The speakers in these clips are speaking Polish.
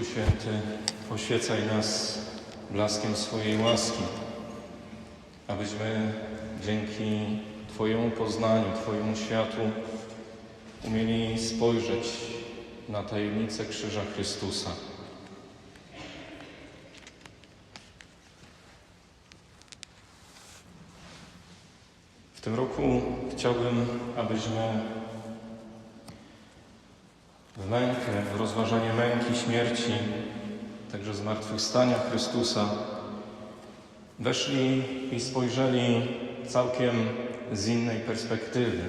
Duchu Święty, oświecaj nas blaskiem swojej łaski, abyśmy dzięki Twojemu poznaniu, Twojemu światłu umieli spojrzeć na tajemnicę Krzyża Chrystusa. W tym roku chciałbym, abyśmy w w rozważanie męki, śmierci, także zmartwychwstania Chrystusa, weszli i spojrzeli całkiem z innej perspektywy.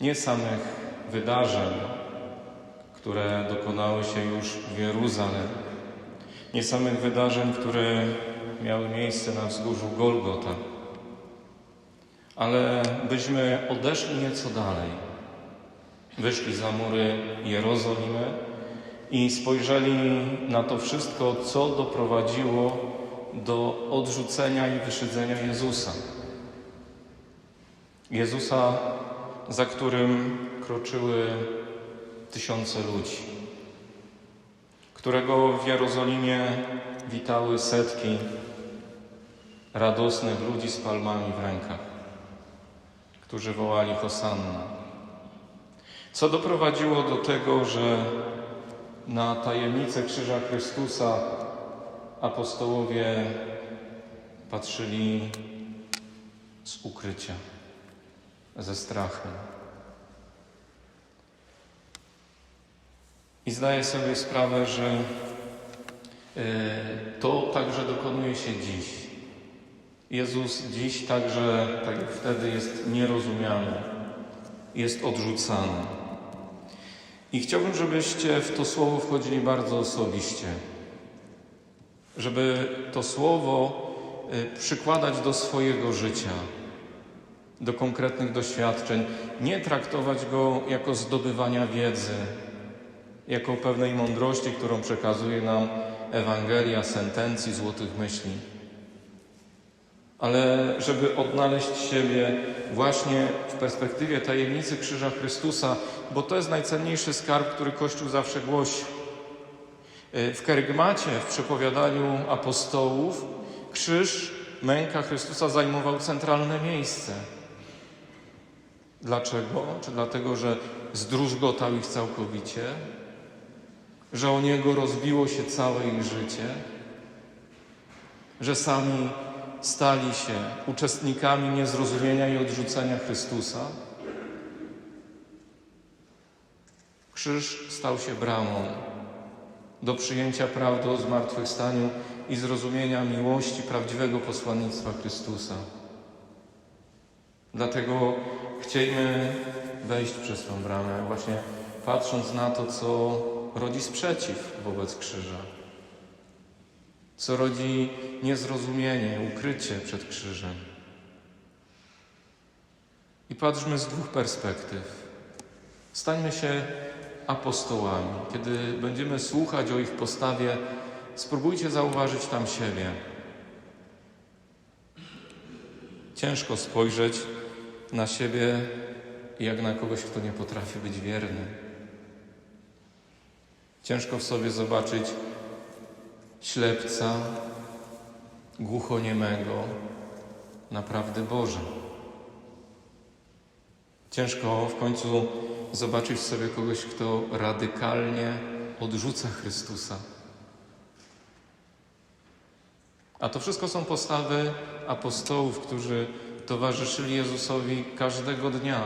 Nie samych wydarzeń, które dokonały się już w Jeruzalem, nie samych wydarzeń, które miały miejsce na wzgórzu Golgota, ale byśmy odeszli nieco dalej wyszli za mury Jerozolimy i spojrzeli na to wszystko, co doprowadziło do odrzucenia i wyszydzenia Jezusa. Jezusa, za którym kroczyły tysiące ludzi, którego w Jerozolimie witały setki radosnych ludzi z palmami w rękach, którzy wołali Hosanna. Co doprowadziło do tego, że na tajemnicę Krzyża Chrystusa apostołowie patrzyli z ukrycia, ze strachem. I zdaję sobie sprawę, że e, to także dokonuje się dziś. Jezus dziś także, tak jak wtedy, jest nierozumiany, jest odrzucany. I chciałbym, żebyście w to słowo wchodzili bardzo osobiście, żeby to słowo y, przykładać do swojego życia, do konkretnych doświadczeń, nie traktować go jako zdobywania wiedzy, jako pewnej mądrości, którą przekazuje nam Ewangelia, sentencji, złotych myśli ale żeby odnaleźć siebie właśnie w perspektywie tajemnicy Krzyża Chrystusa, bo to jest najcenniejszy skarb, który Kościół zawsze głosi. W kerygmacie, w przepowiadaniu apostołów, krzyż, męka Chrystusa zajmował centralne miejsce. Dlaczego? Czy dlatego, że zdruzgotał ich całkowicie? Że o Niego rozbiło się całe ich życie? Że sami stali się uczestnikami niezrozumienia i odrzucenia Chrystusa. Krzyż stał się bramą do przyjęcia prawdy o zmartwychwstaniu i zrozumienia miłości prawdziwego posłannictwa Chrystusa. Dlatego chciejmy wejść przez tą bramę, właśnie patrząc na to, co rodzi sprzeciw wobec krzyża co rodzi niezrozumienie, ukrycie przed krzyżem. I patrzmy z dwóch perspektyw. Stańmy się apostołami. Kiedy będziemy słuchać o ich postawie, spróbujcie zauważyć tam siebie. Ciężko spojrzeć na siebie jak na kogoś, kto nie potrafi być wierny. Ciężko w sobie zobaczyć ślepca, głuchoniemego, naprawdę Boże. Ciężko w końcu zobaczyć sobie kogoś, kto radykalnie odrzuca Chrystusa. A to wszystko są postawy apostołów, którzy towarzyszyli Jezusowi każdego dnia,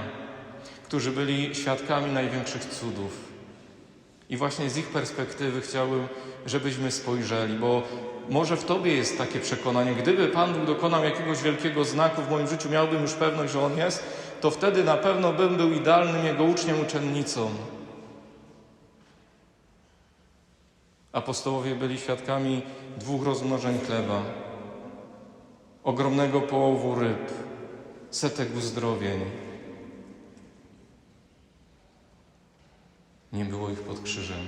którzy byli świadkami największych cudów. I właśnie z ich perspektywy chciałbym, żebyśmy spojrzeli, bo może w Tobie jest takie przekonanie, gdyby Pan Bóg dokonał jakiegoś wielkiego znaku w moim życiu, miałbym już pewność, że On jest, to wtedy na pewno bym był idealnym Jego uczniem, uczennicą. Apostołowie byli świadkami dwóch rozmnożeń chleba, ogromnego połowu ryb, setek uzdrowień. Nie było ich pod krzyżem.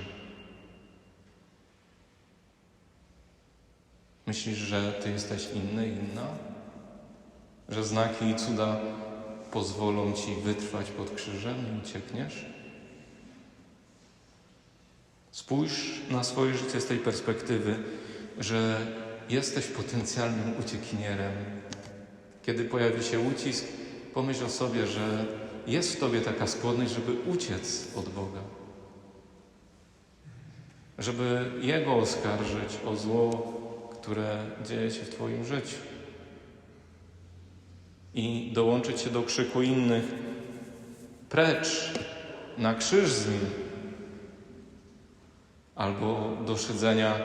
Myślisz, że Ty jesteś inny, inna? Że znaki i cuda pozwolą Ci wytrwać pod krzyżem i uciekniesz? Spójrz na swoje życie z tej perspektywy, że jesteś potencjalnym uciekinierem. Kiedy pojawi się ucisk, pomyśl o sobie, że jest w tobie taka skłonność, żeby uciec od Boga. Żeby Jego oskarżyć o zło, które dzieje się w Twoim życiu. I dołączyć się do krzyku innych: precz, na krzyż z nim. Albo do szydzenia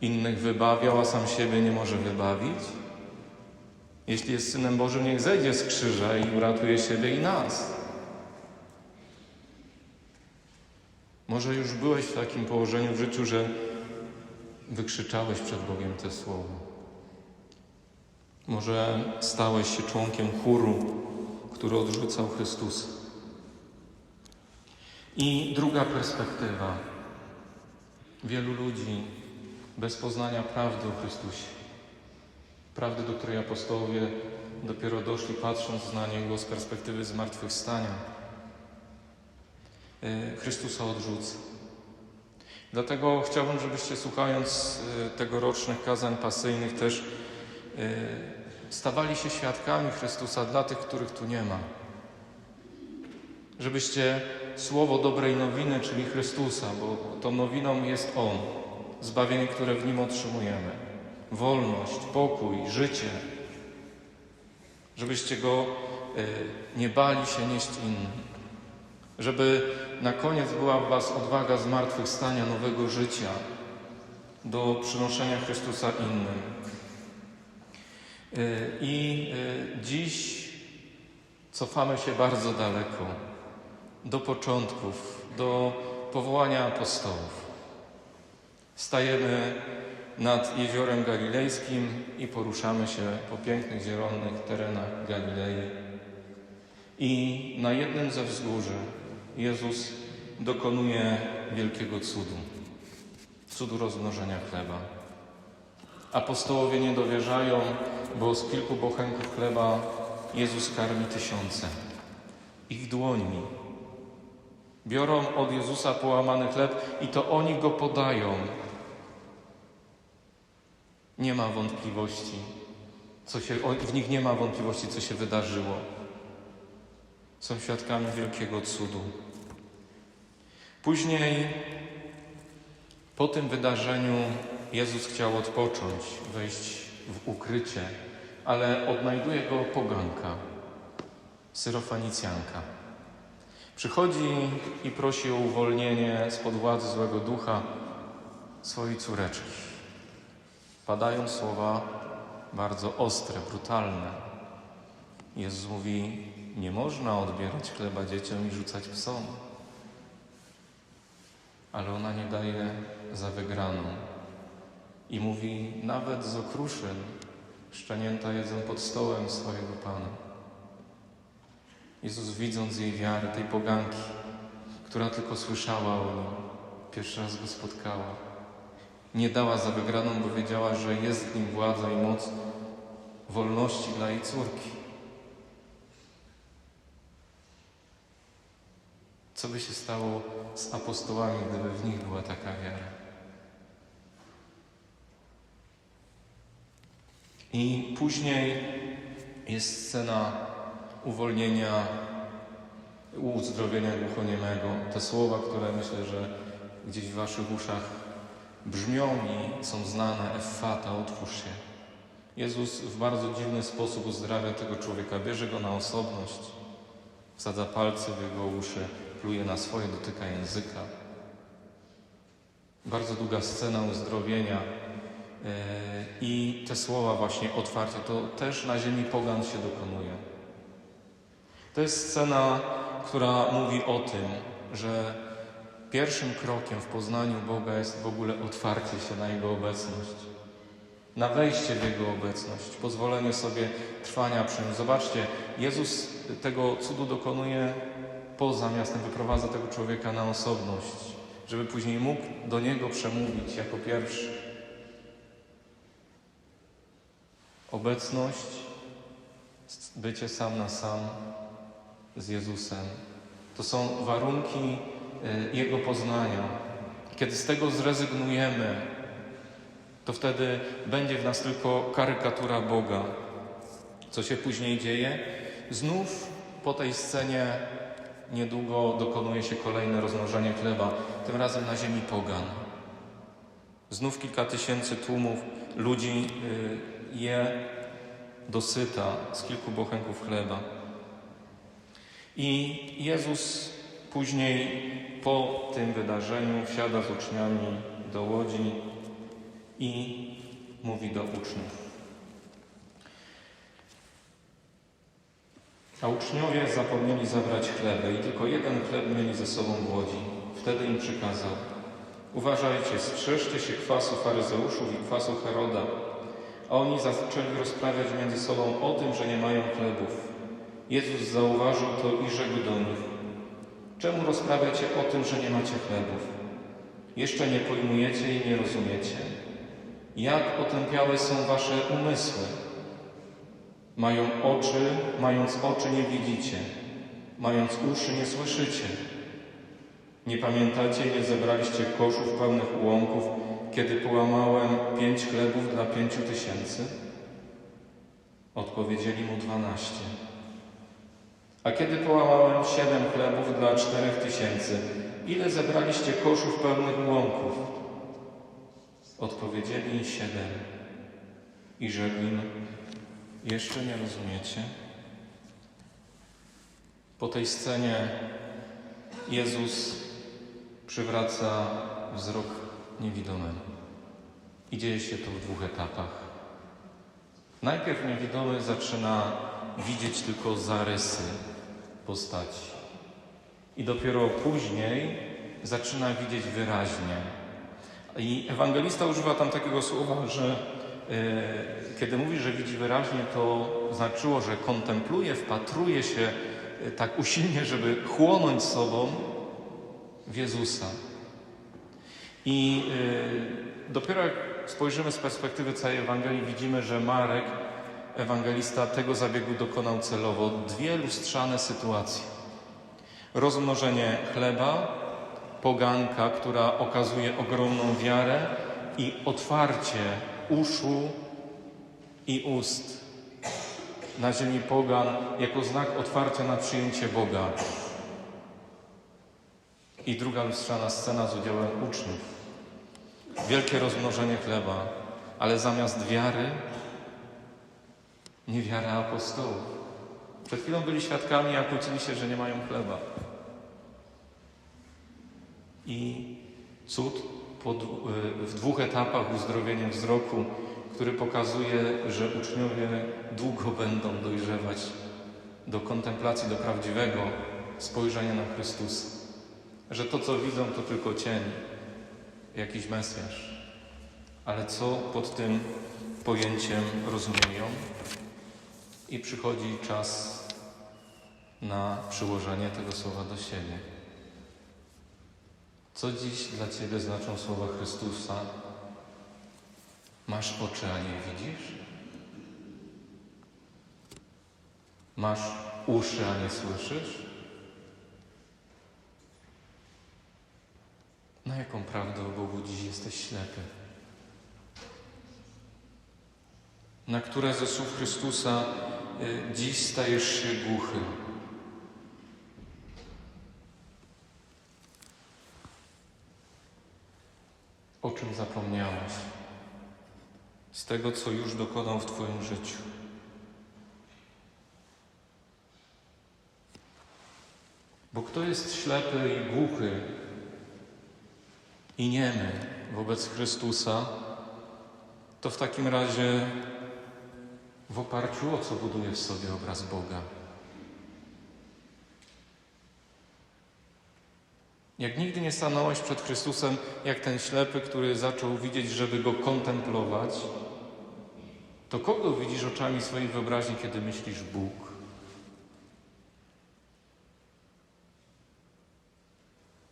innych wybawiał, a sam siebie nie może wybawić. Jeśli jest Synem Bożym, niech zejdzie z krzyża i uratuje siebie i nas. Może już byłeś w takim położeniu w życiu, że wykrzyczałeś przed Bogiem te słowa. Może stałeś się członkiem chóru, który odrzucał Chrystusa. I druga perspektywa. Wielu ludzi bez poznania prawdy o Chrystusie. Prawdy, do której apostołowie dopiero doszli, patrząc na Niego z perspektywy zmartwychwstania. E, Chrystusa odrzuca. Dlatego chciałbym, żebyście słuchając e, tegorocznych kazań pasyjnych też e, stawali się świadkami Chrystusa dla tych, których tu nie ma. Żebyście słowo dobrej nowiny, czyli Chrystusa, bo tą nowiną jest On, zbawienie, które w Nim otrzymujemy, wolność, pokój, życie, żebyście Go nie bali się nieść innym żeby na koniec była w Was odwaga zmartwychwstania, nowego życia, do przynoszenia Chrystusa innym. I dziś cofamy się bardzo daleko, do początków, do powołania apostołów. Stajemy nad jeziorem galilejskim i poruszamy się po pięknych, zielonych terenach Galilei. I na jednym ze wzgórzy Jezus dokonuje wielkiego cudu, cudu rozmnożenia chleba. Apostołowie nie dowierzają, bo z kilku bochenków chleba Jezus karmi tysiące. Ich dłońmi. Biorą od Jezusa połamany chleb i to oni go podają. Nie ma wątpliwości, co się, w nich nie ma wątpliwości, co się wydarzyło są świadkami wielkiego cudu. Później, po tym wydarzeniu, Jezus chciał odpocząć, wejść w ukrycie, ale odnajduje go poganka, syrofanicjanka. Przychodzi i prosi o uwolnienie spod władzy złego ducha swojej córeczki. Padają słowa bardzo ostre, brutalne. Jezus mówi: nie można odbierać chleba dzieciom i rzucać psom. Ale ona nie daje za wygraną. I mówi, nawet z okruszyn szczenięta jedzą pod stołem swojego Pana. Jezus widząc jej wiarę, tej poganki, która tylko słyszała o nim, pierwszy raz go spotkała, nie dała za wygraną, bo wiedziała, że jest w nim władza i moc wolności dla jej córki. Co by się stało z apostołami, gdyby w nich była taka wiara? I później jest scena uwolnienia, uzdrowienia głuchoniemego. Te słowa, które myślę, że gdzieś w waszych uszach brzmią i są znane, Effata, otwórz się. Jezus w bardzo dziwny sposób uzdrawia tego człowieka, bierze go na osobność, wsadza palce w jego uszy, pluje na swoje, dotyka języka. Bardzo długa scena uzdrowienia yy, i te słowa właśnie otwarcia, to też na ziemi pogan się dokonuje. To jest scena, która mówi o tym, że pierwszym krokiem w poznaniu Boga jest w ogóle otwarcie się na Jego obecność, na wejście w Jego obecność, pozwolenie sobie trwania przy Nim. Zobaczcie, Jezus tego cudu dokonuje poza miastem, wyprowadza tego człowieka na osobność, żeby później mógł do niego przemówić jako pierwszy. Obecność, bycie sam na sam z Jezusem to są warunki e, Jego poznania, Kiedy z tego zrezygnujemy, to wtedy będzie w nas tylko karykatura Boga. Co się później dzieje? Znów po tej scenie niedługo dokonuje się kolejne rozmnożenie chleba, tym razem na ziemi pogan. Znów kilka tysięcy tłumów ludzi y, je dosyta z kilku bochenków chleba. I Jezus później po tym wydarzeniu wsiada z uczniami do łodzi i mówi do uczniów. A uczniowie zapomnieli zabrać chleby i tylko jeden chleb mieli ze sobą w łodzi. Wtedy im przykazał: Uważajcie, strzeżcie się kwasu faryzeuszów i kwasu Heroda. A oni zaczęli rozprawiać między sobą o tym, że nie mają chlebów. Jezus zauważył to i rzekł do nich: Czemu rozprawiacie o tym, że nie macie chlebów? Jeszcze nie pojmujecie i nie rozumiecie? Jak otępiałe są wasze umysły? Mają oczy, mając oczy nie widzicie, mając uszy nie słyszycie. Nie pamiętacie, nie zebraliście koszów pełnych ułomków, kiedy połamałem pięć chlebów dla pięciu tysięcy? Odpowiedzieli mu dwanaście. A kiedy połamałem siedem chlebów dla czterech tysięcy, ile zebraliście koszów pełnych ułomków? Odpowiedzieli siedem. I rzekł im, jeszcze nie rozumiecie? Po tej scenie Jezus przywraca wzrok niewidomemu. I dzieje się to w dwóch etapach. Najpierw niewidomy zaczyna widzieć tylko zarysy postaci. I dopiero później zaczyna widzieć wyraźnie. I ewangelista używa tam takiego słowa, że kiedy mówi, że widzi wyraźnie, to znaczyło, że kontempluje, wpatruje się e, tak usilnie, żeby chłonąć sobą w Jezusa. I e, dopiero jak spojrzymy z perspektywy całej Ewangelii, widzimy, że Marek, ewangelista, tego zabiegu dokonał celowo. Dwie lustrzane sytuacje. Rozmnożenie chleba, poganka, która okazuje ogromną wiarę i otwarcie uszu i ust na ziemi pogan jako znak otwarcia na przyjęcie Boga. I druga lustrzana scena z udziałem uczniów. Wielkie rozmnożenie chleba, ale zamiast wiary niewiara apostołów. Przed chwilą byli świadkami, jak kłócili się, że nie mają chleba. I cud w dwóch etapach uzdrowienia wzroku, który pokazuje, że uczniowie długo będą dojrzewać do kontemplacji, do prawdziwego spojrzenia na Chrystusa. Że to, co widzą, to tylko cień, jakiś Mesjasz. Ale co pod tym pojęciem rozumieją? I przychodzi czas na przyłożenie tego słowa do siebie. Co dziś dla Ciebie znaczą słowa Chrystusa? Masz oczy, a nie widzisz? Masz uszy, a nie słyszysz? Na jaką prawdę o Bogu dziś jesteś ślepy? Na które ze słów Chrystusa y, dziś stajesz się głuchy? O czym zapomniałeś? Z tego, co już dokonał w Twoim życiu. Bo kto jest ślepy i głuchy i niemy wobec Chrystusa, to w takim razie w oparciu o co buduje w sobie obraz Boga? Jak nigdy nie stanąłeś przed Chrystusem, jak ten ślepy, który zaczął widzieć, żeby go kontemplować, to kogo widzisz oczami swojej wyobraźni, kiedy myślisz Bóg?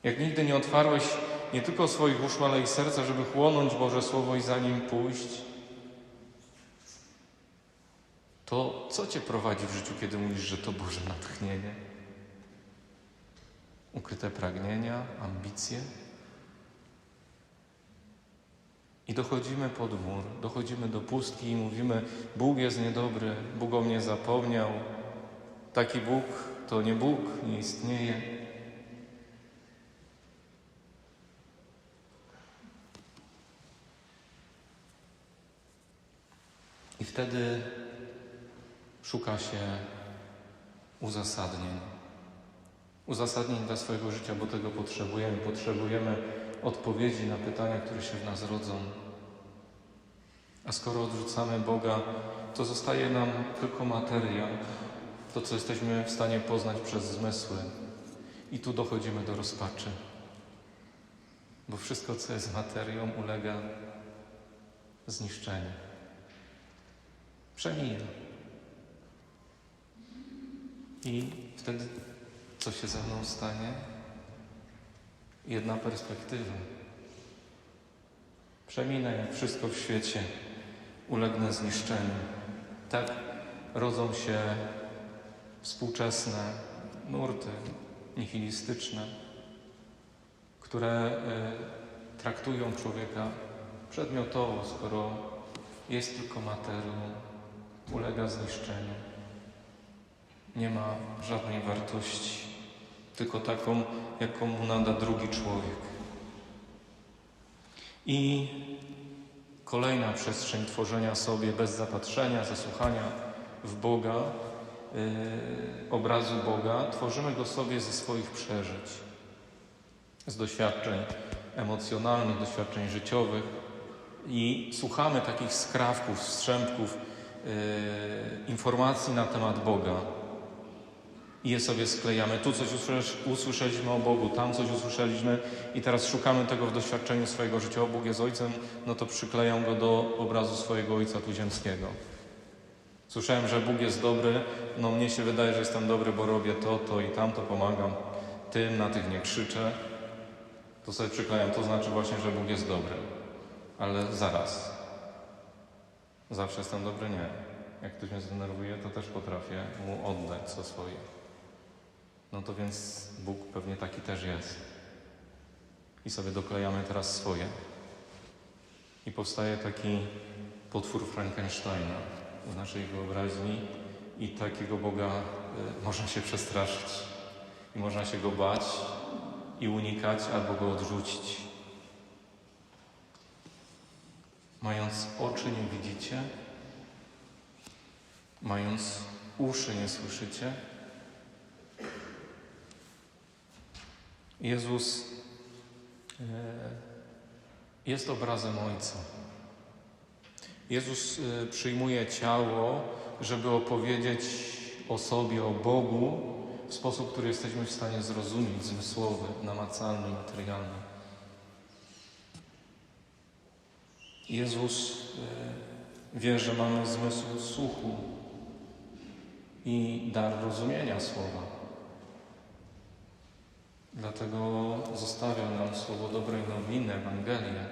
Jak nigdy nie otwarłeś nie tylko swoich uszu, ale i serca, żeby chłonąć Boże Słowo i za nim pójść, to co Cię prowadzi w życiu, kiedy mówisz, że to Boże natchnienie? Ukryte pragnienia, ambicje? I dochodzimy pod wór, dochodzimy do pustki i mówimy: Bóg jest niedobry, Bóg o mnie zapomniał. Taki Bóg to nie Bóg, nie istnieje. I wtedy szuka się uzasadnień. Uzasadnień dla swojego życia, bo tego potrzebujemy. Potrzebujemy odpowiedzi na pytania, które się w nas rodzą. A skoro odrzucamy Boga, to zostaje nam tylko materia, to co jesteśmy w stanie poznać przez zmysły. I tu dochodzimy do rozpaczy. Bo wszystko, co jest materią, ulega zniszczeniu. Przemija. I wtedy co się ze mną stanie? Jedna perspektywa. Przeminę jak wszystko w świecie, ulegnę zniszczeniu. Tak rodzą się współczesne nurty nihilistyczne, które y, traktują człowieka przedmiotowo, skoro jest tylko materią, ulega zniszczeniu. Nie ma żadnej wartości, tylko taką, jaką mu nada drugi człowiek. I kolejna przestrzeń tworzenia sobie bez zapatrzenia, zasłuchania w Boga, yy, obrazu Boga, tworzymy go sobie ze swoich przeżyć, z doświadczeń emocjonalnych, doświadczeń życiowych i słuchamy takich skrawków, strzępków yy, informacji na temat Boga i je sobie sklejamy. Tu coś usłyszeliśmy o Bogu, tam coś usłyszeliśmy i teraz szukamy tego w doświadczeniu swojego życia. O Bóg jest Ojcem, no to przyklejam go do obrazu swojego Ojca tu ziemskiego. Słyszałem, że Bóg jest dobry, no mnie się wydaje, że jestem dobry, bo robię to, to i tamto, pomagam tym, na tych nie krzyczę. To sobie przyklejam, to znaczy właśnie, że Bóg jest dobry. Ale zaraz. Zawsze jestem dobry? Nie. Jak ktoś mnie zdenerwuje, to też potrafię mu oddać co swoje. No to więc Bóg pewnie taki też jest. I sobie doklejamy teraz swoje. I powstaje taki potwór Frankensteina w naszej wyobraźni i takiego Boga y, można się przestraszyć. I można się go bać i unikać albo go odrzucić. Mając oczy nie widzicie, mając uszy nie słyszycie, Jezus e, jest obrazem Ojca. Jezus e, przyjmuje ciało, żeby opowiedzieć o sobie, o Bogu w sposób, który jesteśmy w stanie zrozumieć, zmysłowy, namacalny, materialny. Jezus e, wie, że mamy zmysł słuchu i dar rozumienia słowa. Dlatego zostawia nam słowo dobrej nowiny, Ewangelię,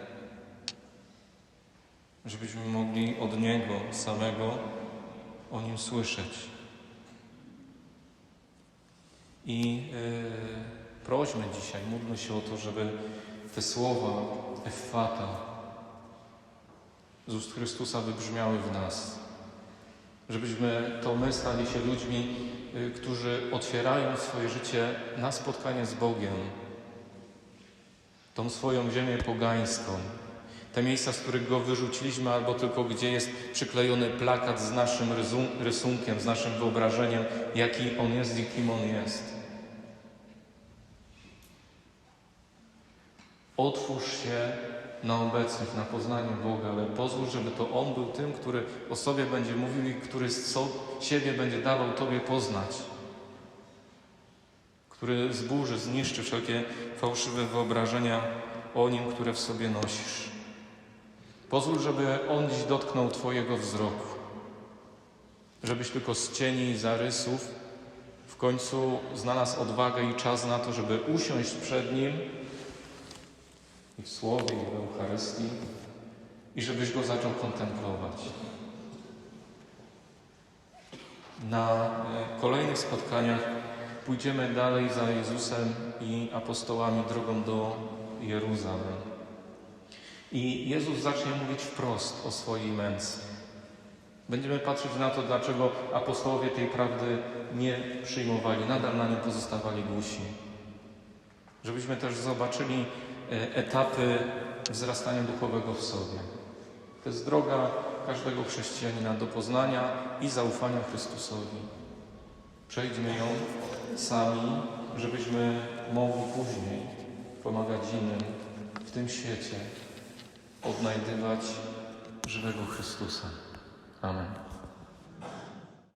żebyśmy mogli od Niego samego o Nim słyszeć. I yy, prośmy dzisiaj, módlmy się o to, żeby te słowa Efata z ust Chrystusa wybrzmiały w nas. Żebyśmy to my stali się ludźmi, Y, którzy otwierają swoje życie na spotkanie z Bogiem, tą swoją ziemię pogańską, te miejsca, z których go wyrzuciliśmy, albo tylko gdzie jest przyklejony plakat z naszym rysunkiem, z naszym wyobrażeniem, jaki on jest i kim on jest. Otwórz się na obecność, na poznanie Boga, ale pozwól, żeby to On był tym, który o sobie będzie mówił i który so, siebie będzie dawał Tobie poznać. Który zburzy, zniszczy wszelkie fałszywe wyobrażenia o Nim, które w sobie nosisz. Pozwól, żeby On dziś dotknął Twojego wzroku. Żebyś tylko z cieni i zarysów w końcu znalazł odwagę i czas na to, żeby usiąść przed Nim i w Słowie, i w Eucharystii, i żebyś Go zaczął kontemplować. Na e, kolejnych spotkaniach pójdziemy dalej za Jezusem i apostołami drogą do Jeruzalem. I Jezus zacznie mówić wprost o swojej męce. Będziemy patrzeć na to, dlaczego apostołowie tej prawdy nie przyjmowali, nadal na nią pozostawali głusi. Żebyśmy też zobaczyli etapy wzrastania duchowego w sobie. To jest droga każdego chrześcijanina do poznania i zaufania Chrystusowi. Przejdźmy ją sami, żebyśmy mogli później pomagać innym w tym świecie odnajdywać żywego Chrystusa. Amen.